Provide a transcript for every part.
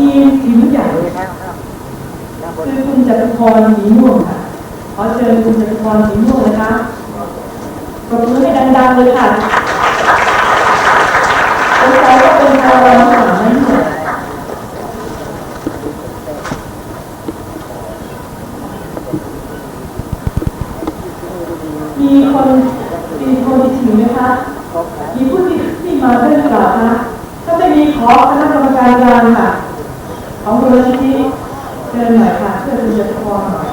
ทีมทีมใหญ่คือคุณจตุพรสีม่วงค่ะ ขอเชิญคุณจตุพรสีม่วงนะคะปรบมือให้ดังๆเลยค่ะสงสัยว่าเป็นชาวบ้านหรือไม่หมดมีคนมีคนที่ถึงไหมคะ มีผู้ที่ที่มาเรื่องกล่าวนะถ้าไม่มีขอคณะกรรมการกลางค่ะ ของมูลนิธิเชิญหน่อยค่ะเพื่อคุณจะพรหน่อย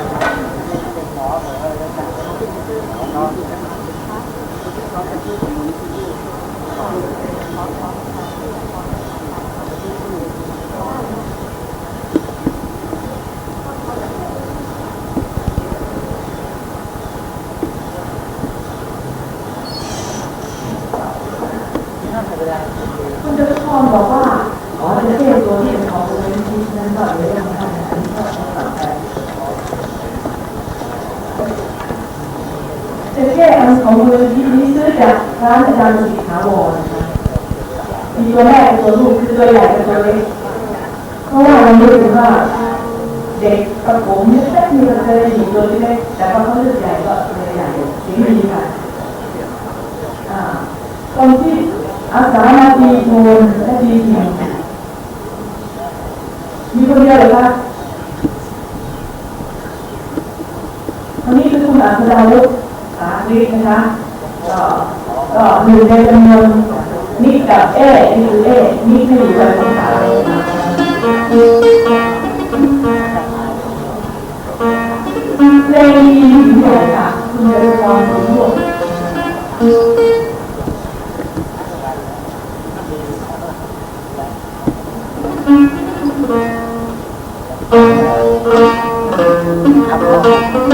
คุณจะพรบอกว่าขอจะเรียตัวที่เป็นของมูลนิธินั้นก็เลยทำให้อันนี้ก็ต้องตัดไปจะแก้อันของมูลนิธินี้ซื้อจากร้านอาจารย์สีขาวรนะคะมีตัวแรกตัวลูกคือตัวใหญ่กับตัวเล็กเพราะว่าเรารู้สึกว่าเด็กประถมเนี่ยแค่มีมันเคยอยู่ตัวเล็กแต่พอเขาเลือกใหญ่ก็เลยใหญ่ถึงดีค่ะอ่าตรงที่ อาสามาดีโทนและดีเหี่ยงมีคนเดียวเลยค่ะคนนี้คือคุณอัศดาวุฒิสาธิตนะคะก็ก็หนึ่งในจำนวนนิกกับเอนี่คือเอนิกที่อยู่ในภาษาเพลงนี้อยู่ที่ไหนค่ะคุณจะฟังผมบอก เ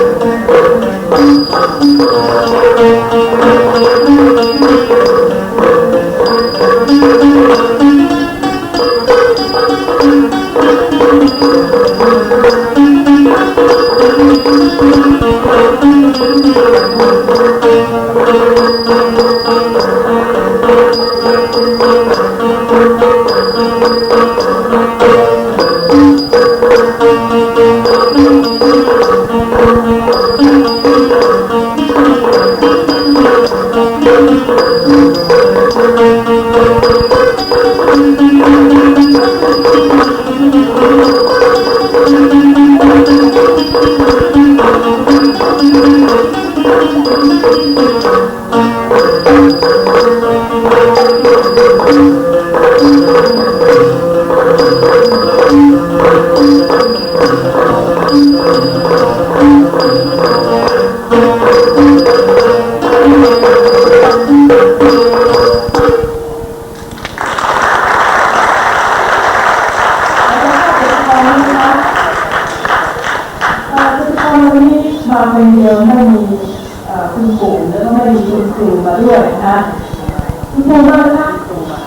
ครูมาไหมคะ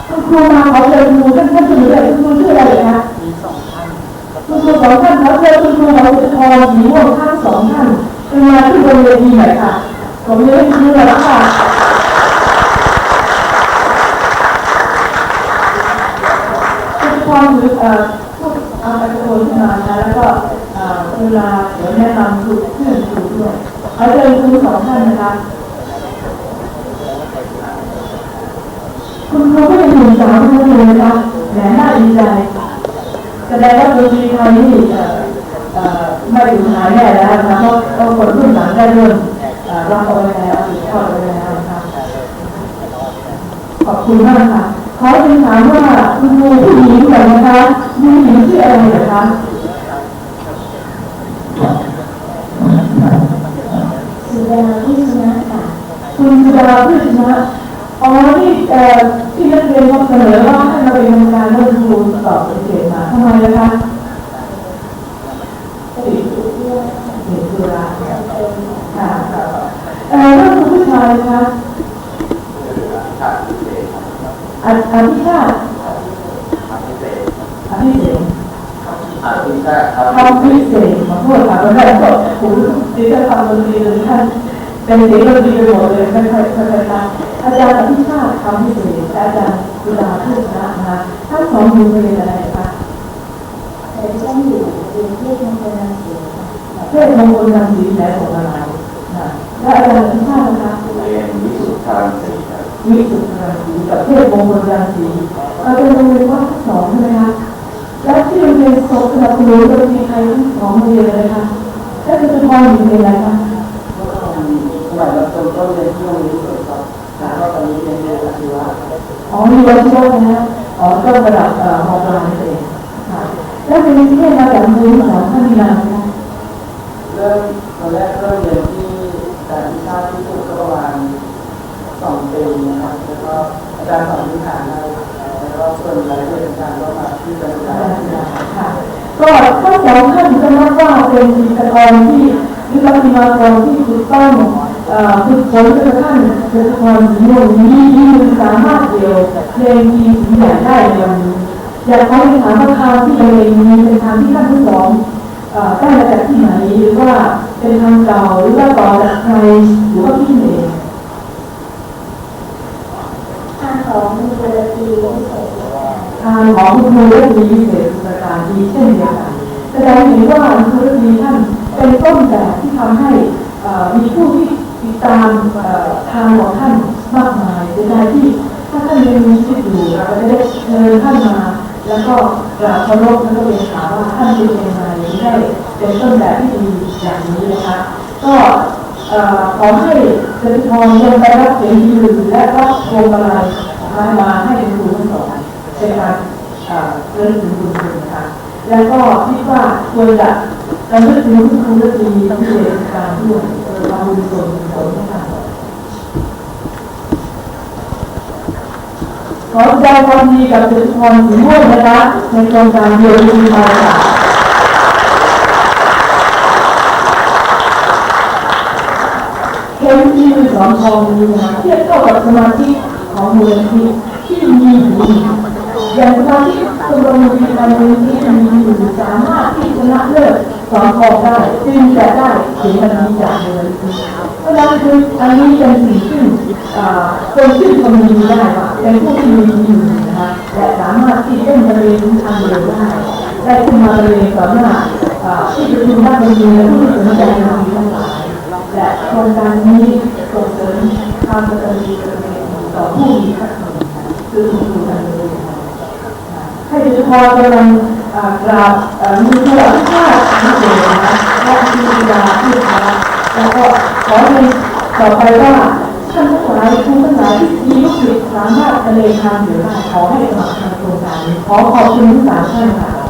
คุณครูมาขอเชิญคุณครูท่านท่านจะมีอะไรคุณครูชื่ออะไรคะคุณครูสองท่านขอเชิญคุณครูเราจะทองสีม่วงทั้งสองท่านเป็นมาที่บนเวทีหน่อยค่ะผมยังไม่รู้เลยค่ะคุณครูเอ่อพูดเอาไปโอนขึ้นมานะแล้วก็เวลาเดี๋ยวแนะนำครูเพื่อนครูด้วยขอเชิญครูสองท่านนะคะ คุณครูก็ยังหนุ่มสาวทั้งนั้นเลยนะคะแหมน่าดีใจแสดงว่าดนตรีไทยนี่เอ่อเอ่อไม่สูญหายแน่แล้วนะคะเพราะเพราะคนรุ่นหลังได้เริ่มเอ่อรับเอาไว้แล้วสืบทอดเอาไว้แล้วนะคะขอบคุณมากค่ะขอเป็นถามว่าคุณครูผู้หญิงก่อนนะคะผู้หญิงชื่ออะไรเหรอคะสุดาที่ชนะค่ะคุณสุดาพืชนะ อ๋อที่เอ่อที่นักเรียนเขาเสนอว่าให้มาเป็นกรรมการเรื่องครูสอบเป็นเกรดมาทำไมนะคะเป็นสุดยอดเด็กสุราค่ะเอ่อเรื่องคุณผู้ชายนะคะออภิชาติอภิเศษกอาทิตย์แรกครับทำพิเศษขอโทษค่ะตอนแรกก็ผมดิฉันทำดนตรีเลยท่าน เป็นเสียงดนตรีหมดเลยค่อยไม่ค่อยตามอาจารย์อภิชาติทำพิเศษอาจารย์สุดาพุทธนะนะคะทั้งสองอยู่เรียนอะไรคะเป็นช่างอยู่เรียนเทศมงคลรังสีเทศมงคลรังสีและของอะไรนะและอาจารย์อภิชาตินะคะเรียนวิสุทธารสีวิสุทธิรังสีกับเทพมงคลรังสีเราเป็นโรงเรียนวัดทั้งสองใช่ไหมคะและที่โรงเรียนโซสนับสนุนโดยมีใครทั้งสองโรงเรียนเลยคะและคือเป็นพรอยู่ในอะไรคะ สมัยเราต้นต้นเรียนที่โรงเรียนสุดครับแล้วก็ตอนนี้เรียนเรียนอาชีวะอ๋อมีวัชิระนะอ๋อก็ระดับเอ่อมปลายนั่นเองค่ะแล้วเป็นที่มาจากโรงเรียนสอนท่านมีนานไหมคะเริ่มตอนแรกเริ่มเรียนที่การวิชาที่สุดก็ประมาณสองปีนะครับแล้วก็อาจารย์สอนพื้นฐานให้แล้วก็ส่วนรายละเอียดต่างๆก็มาที่การศึกษาค่ะก็ทั้งสองท่านก็นับว่าเป็นจิตรกรที่หรือปฏิมากรที่ถูกต้อง ฝึกฝนจนกระทั่งจิตรกรสีม่วงมีมีสามารถเดียวเพลงทีสีใหญ่ได้ในวันนี้อยากขอเรียนถามว่าทางที่เพลงนี้เป็นทางที่ท่านทั้งสองเอ่อได้มาจากที่ไหนหรือว่าเป็นทางเก่าหรือว่าต่อจากใครหรือว่าพี่เองทางของมูลนิธิพิเศษทางของคุณครูและมีพิเศษประการดีเช่นเดียวกันแสดงเห็นว่าคุณครูและมีท่านเป็นต้นแบบที่ทำให้อ่อมีผู้ที่ ตามทางของท่านมากมายเสียดาที่ถ้าท่านยังมีชีวิตอยู่เราก็จะได้เชิญท่านมา แล้วก็กราบเคารพแล้วก็เรียนถามว่าท่านเป็นยังไงได้เป็นต้นแบบที่ดีอย่างนี้นะคะก็ขอให้เจริญพรยังไปรับเสียงยืนและรับพวงมาลัยมามาให้คุณครูทั้งสองเป็นการเรื่องถึงบุญคุณนะคะ แล้วก็คิดว่าควรจะระลึกถึงคุณครูและดีพิเศษการด้วย เออความบุญส่วนกุศลนะคะขอแสดงความดีกับเจริญพรสีม่วงนะคะในโครงการเดียวดีมาค่ะเห็นที่มือสอนทองนี้นะเทียบเท่ากับสมาธิของมูลนิธิที่มีอยู่อย่างสมาธิชมรมดีการมูลนิธิมีอยู่สามารถที่ชนะเลิศ สอนทองได้จึงจะได้เสียงมันนี้จากมูลนิธิเพราะฉะนั้นคืออันนี้เป็นสิ่งที่คนที่ทำดีได้ว่าเป็นผู้ที่มีอยู่นะคะและสามารถที่เล่นบริเวณทางเดินได้ได้ขึ้นมาบริเวณต่อหน้าอ่าที่ประชุมนักดนตรีและผู้ที่สนใจในทางทั้งหลายและโครงการนี้ส่งเสริมความกตัญญูกตเวทีต่อผู้มีพระคุณคือคุณครูกันเลยให้โดยเฉพาะกำลัง กราบมีผู้อภิชาตินิเดนะคะและมีดาผู้ค้าแล้วก็ขอให้ต่อไปว่าท่านทั้งหลายผู้ทั้งหลายที่มีลูกศิษย์สามารถทะเลทางหรือได้ขอให้สมัครทางโครงการขอขอบคุณทุกสามท่านค่ะ